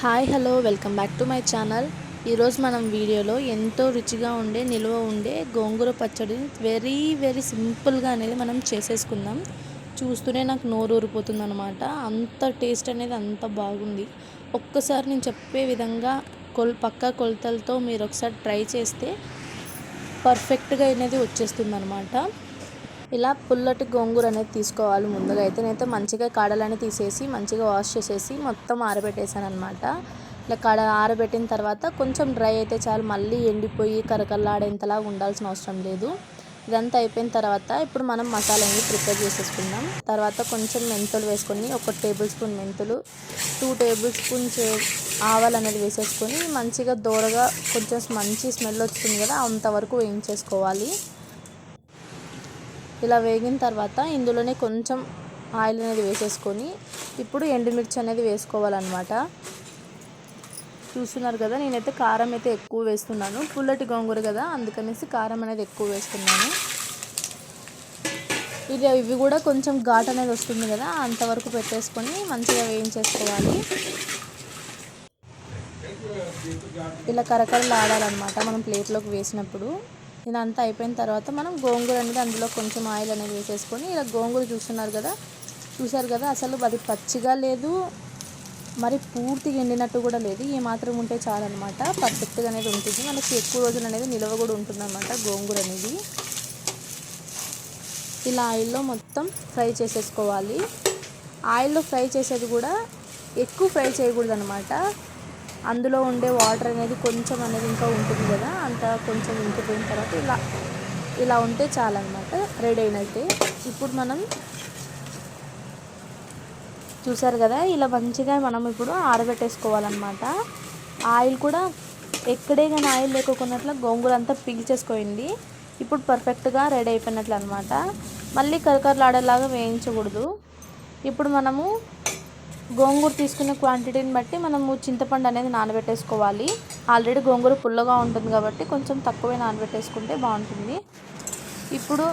Hi hello welcome back to my channel. ఈరోజు మనం వీడియోలో ఎంతో రుచిగా ఉండే నిల్వ ఉండే గోంగూర పచ్చడి వెరీ వెరీ సింపుల్గా అనేది మనం చేసేసుకుందాం. చూస్తూనే నాకు నోరు ఊరిపోతుంది అనమాట అంత టేస్ట్ అనేది అంత బాగుంది. ఒక్కసారి నేను చెప్పే విధంగా కొల్ పక్క కొలతలతో మీరు ఒకసారి ట్రై చేస్తే పర్ఫెక్ట్గా అనేది వచ్చేస్తుంది అనమాట ఇలా పుల్లటి గోంగూర అనేది తీసుకోవాలి ముందుగా. అయితే నేనైతే మంచిగా కాడలని తీసేసి మంచిగా వాష్ చేసేసి మొత్తం ఆరబెట్టేసాను అనమాట ఇలా కాడ ఆరబెట్టిన తర్వాత కొంచెం డ్రై అయితే చాలు మళ్ళీ ఎండిపోయి కరకల్లాడేంతలా ఉండాల్సిన అవసరం లేదు. ఇదంతా అయిపోయిన తర్వాత ఇప్పుడు మనం మసాలా అనేది ప్రిపేర్ చేసేసుకుందాం. తర్వాత కొంచెం మెంతులు వేసుకొని ఒక టేబుల్ స్పూన్ మెంతులు టూ టేబుల్ స్పూన్స్ ఆవాలు అనేది వేసేసుకొని మంచిగా దూరగా కొంచెం మంచి స్మెల్ వస్తుంది కదా అంతవరకు వేయించేసుకోవాలి. ఇలా వేగిన తర్వాత ఇందులోనే కొంచెం ఆయిల్ అనేది వేసేసుకొని ఇప్పుడు ఎండుమిర్చి అనేది వేసుకోవాలన్నమాట. చూస్తున్నారు కదా నేనైతే కారం అయితే ఎక్కువ వేస్తున్నాను. పుల్లటి గోంగూర కదా అందుకనేసి కారం అనేది ఎక్కువ వేస్తున్నాను. ఇది ఇవి కూడా కొంచెం ఘాట్ అనేది వస్తుంది కదా అంతవరకు పెట్టేసుకొని మంచిగా వేయించేసుకోవాలి. ఇలా కరకరలు ఆడాలన్నమాట మనం ప్లేట్లోకి వేసినప్పుడు. ఇదంతా అయిపోయిన తర్వాత మనం గోంగూర అనేది అందులో కొంచెం ఆయిల్ అనేది వేసేసుకొని ఇలా గోంగూర చూస్తున్నారు కదా చూసారు కదా? అసలు అది పచ్చిగా లేదు మరి పూర్తిగా ఎండినట్టు కూడా లేదు. ఏ మాత్రం ఉంటే చాలన్నమాట. పర్ఫెక్ట్గా అనేది ఉంటుంది. మనకి ఎక్కువ రోజులు అనేది నిల్వ కూడా ఉంటుందన్నమాట గోంగూర అనేది. ఇలా ఆయిల్లో మొత్తం ఫ్రై చేసేసుకోవాలి. ఆయిల్లో ఫ్రై చేసేది కూడా ఎక్కువ ఫ్రై చేయకూడదు అనమాట అందులో ఉండే వాటర్ అనేది కొంచెం అనేది ఇంకా ఉంటుంది కదా అంత కొంచెం ఇంకిపోయిన తర్వాత ఇలా ఇలా ఉంటే చాలన్నమాట రెడీ అయినట్టే. ఇప్పుడు మనం చూసారు కదా ఇలా మంచిగా మనం ఇప్పుడు ఆరబెట్టేసుకోవాలన్నమాట. ఆయిల్ కూడా ఎక్కడే కానీ ఆయిల్ లేకున్నట్లు గోంగూర అంతా పీల్చేసుకోయింది ఇప్పుడు పర్ఫెక్ట్గా రెడీ అయిపోయినట్లు అనమాట మళ్ళీ కరకరలాడేలాగా వేయించకూడదు. ఇప్పుడు మనము గోంగూర తీసుకునే క్వాంటిటీని బట్టి మనము చింతపండు అనేది నానబెట్టేసుకోవాలి. ఆల్రెడీ గోంగూర పుల్లగా ఉంటుంది కాబట్టి కొంచెం తక్కువే నానబెట్టేసుకుంటే బాగుంటుంది. ఇప్పుడు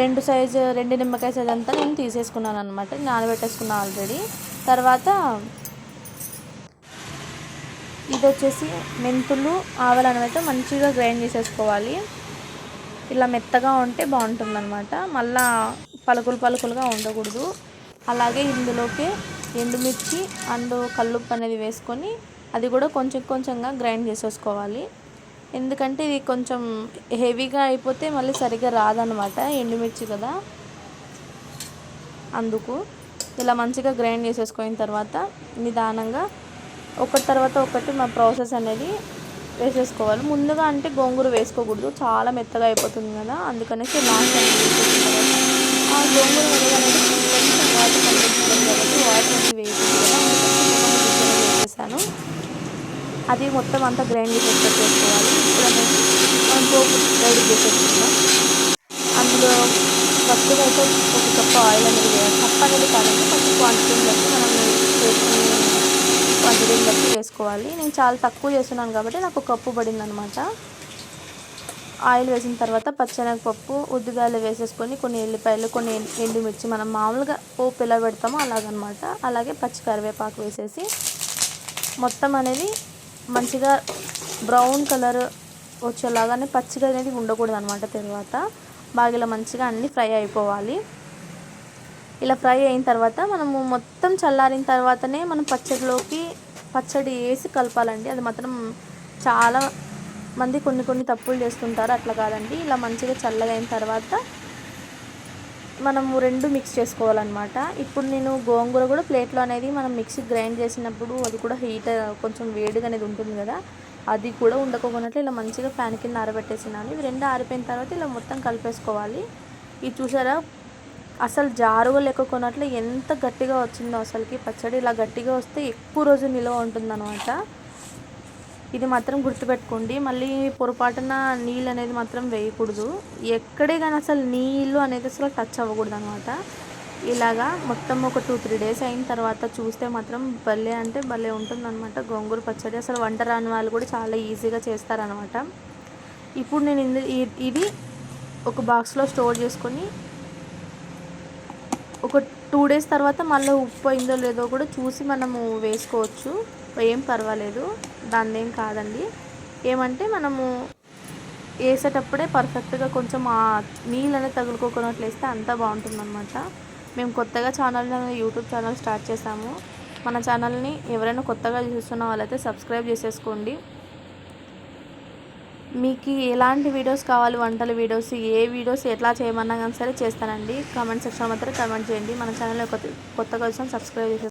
రెండు సైజు రెండు నిమ్మకాయ సైజ్ అంతా నేను తీసేసుకున్నాను అనమాట నానబెట్టేసుకున్నాను ఆల్రెడీ తర్వాత ఇది వచ్చేసి మెంతులు ఆవలు అనేది మంచిగా గ్రైండ్ చేసేసుకోవాలి. ఇలా మెత్తగా ఉంటే బాగుంటుంది అనమాట మళ్ళా పలుకులు పలుకులుగా ఉండకూడదు. అలాగే ఇందులోకి ఎండుమిర్చి అండ్ కల్లుప్పు అనేది వేసుకొని అది కూడా కొంచెం కొంచెంగా గ్రైండ్ చేసేసుకోవాలి. ఎందుకంటే ఇది కొంచెం హెవీగా అయిపోతే మళ్ళీ సరిగ్గా రాదనమాట ఎండుమిర్చి కదా. అందుకు ఇలా మంచిగా గ్రైండ్ చేసేసుకున్న తర్వాత నిదానంగా ఒకటి తర్వాత ఒకటి మా ప్రాసెస్ అనేది వేసేసుకోవాలి. ముందుగా అంటే గోంగూర వేసుకోకూడదు. చాలా మెత్తగా అయిపోతుంది కదా. అందుకనేసి లాస్ట్ ఆ గోంగూర అనేది కొంచెం వాటర్ కాబట్టి వాటర్ అనేది వేసాను అది మొత్తం అంతా గ్రైండ్ చేసి చేసుకోవాలి ఇప్పుడు అనేది మనం పోపు రెడీ చేసేసుకుందాం. అందులో ఫస్ట్గా అయితే ఒక కప్పు ఆయిల్ అనేది వేయాలి. కప్ అనేది కాదండి ఫస్ట్ క్వాంటిటీని బట్టి మనం చేసుకునే క్వాంటిటీని బట్టి వేసుకోవాలి. నేను చాలా తక్కువ చేస్తున్నాను కాబట్టి నాకు కప్పు పడింది అనమాట ఆయిల్ వేసిన తర్వాత పచ్చెనగపప్పు ఉద్దిగాయలు వేసేసుకొని కొన్ని ఎల్లిపాయలు కొన్ని ఎండుమిర్చి మనం మామూలుగా పోపు ఎలా పెడతామో అలాగనమాట. అలాగే పచ్చి కరివేపాకు వేసేసి మొత్తం అనేది మంచిగా బ్రౌన్ కలర్ వచ్చేలాగానే పచ్చిగా అనేది ఉండకూడదు అనమాట తర్వాత. బాగా ఇలా మంచిగా అన్నీ ఫ్రై అయిపోవాలి. ఇలా ఫ్రై అయిన తర్వాత మనము మొత్తం చల్లారిన తర్వాతనే మనం పచ్చడిలోకి పచ్చడి వేసి కలపాలండి. అది మాత్రం చాలా మంది కొన్ని కొన్ని తప్పులు చేస్తుంటారు అట్లా కాదండి. ఇలా మంచిగా చల్లగా అయిన తర్వాత మనము రెండు మిక్స్ చేసుకోవాలన్నమాట. ఇప్పుడు నేను గోంగూర కూడా ప్లేట్లో అనేది మనం మిక్సీ గ్రైండ్ చేసినప్పుడు అది కూడా హీట్ కొంచెం వేడిగా అనేది ఉంటుంది కదా. అది కూడా ఉండకపోయినట్లు ఇలా మంచిగా ఫ్యాన్ కింద ఆరబెట్టేసినాను. ఇవి రెండు ఆరిపోయిన తర్వాత ఇలా మొత్తం కలిపేసుకోవాలి. ఇది చూసారా? అసలు జారుగా లేకపోయినట్లు ఎంత గట్టిగా వచ్చిందో అసలుకి. పచ్చడి ఇలా గట్టిగా వస్తే ఎక్కువ రోజు నిల్వ ఉంటుందన్నమాట. ఇది మాత్రం గుర్తుపెట్టుకోండి. మళ్ళీ పొరపాటున నీళ్ళు అనేది మాత్రం వేయకూడదు. ఎక్కడే కానీ అసలు నీళ్ళు అనేది అసలు టచ్ అవ్వకూడదు అనమాట ఇలాగా మొత్తం ఒక టూ త్రీ డేస్ అయిన తర్వాత చూస్తే మాత్రం భలే అంటే భలే ఉంటుందన్నమాట. గోంగూర పచ్చడి అసలు వంట రాని వాళ్ళు కూడా చాలా ఈజీగా చేస్తారనమాట ఇప్పుడు నేను ఇది ఒక బాక్స్లో స్టోర్ చేసుకొని ఒక టూ డేస్ తర్వాత మళ్ళీ ఉప్పు అయిందో లేదో కూడా చూసి మనము వేసుకోవచ్చు. ఏం పర్వాలేదు. దాన్ని ఏం కాదండి. ఏమంటే మనము వేసేటప్పుడే పర్ఫెక్ట్గా కొంచెం ఆ నీళ్ళు అనేది తగులుకోకున్నట్లు వేస్తే అంతా బాగుంటుంది అనమాట మేము కొత్తగా ఛానల్ యూట్యూబ్ ఛానల్ స్టార్ట్ చేసాము. మన ఛానల్ని ఎవరైనా కొత్తగా చూస్తున్న వాళ్ళైతే సబ్స్క్రైబ్ చేసేసుకోండి. మీకు ఎలాంటి వీడియోస్ కావాలి వంటల వీడియోస్ ఏ వీడియోస్ ఎట్లా చేయమన్నా కానీ సరే చేస్తానండి. కామెంట్ సెక్షన్ మాత్రం కామెంట్ చేయండి. మన ఛానల్ కొత్తగా వచ్చాం సబ్స్క్రైబ్ చేసేసుకోండి